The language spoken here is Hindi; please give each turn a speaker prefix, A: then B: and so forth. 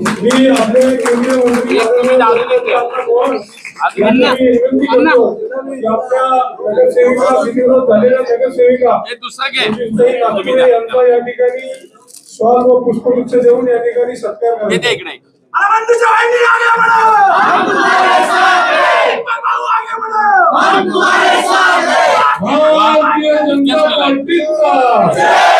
A: मी आपले केंद्रीय मंत्री आपल्या नगरसेविका विधिवत झालेल्या नगरसेविका यांचा या ठिकाणी श्वास व पुष्पगुच्छ देऊन या ठिकाणी सत्कार
B: करायचा हम तुम्हारे साथ हैं हम तुम्हारे साथ हैं
A: भारतीय जनता पार्टी का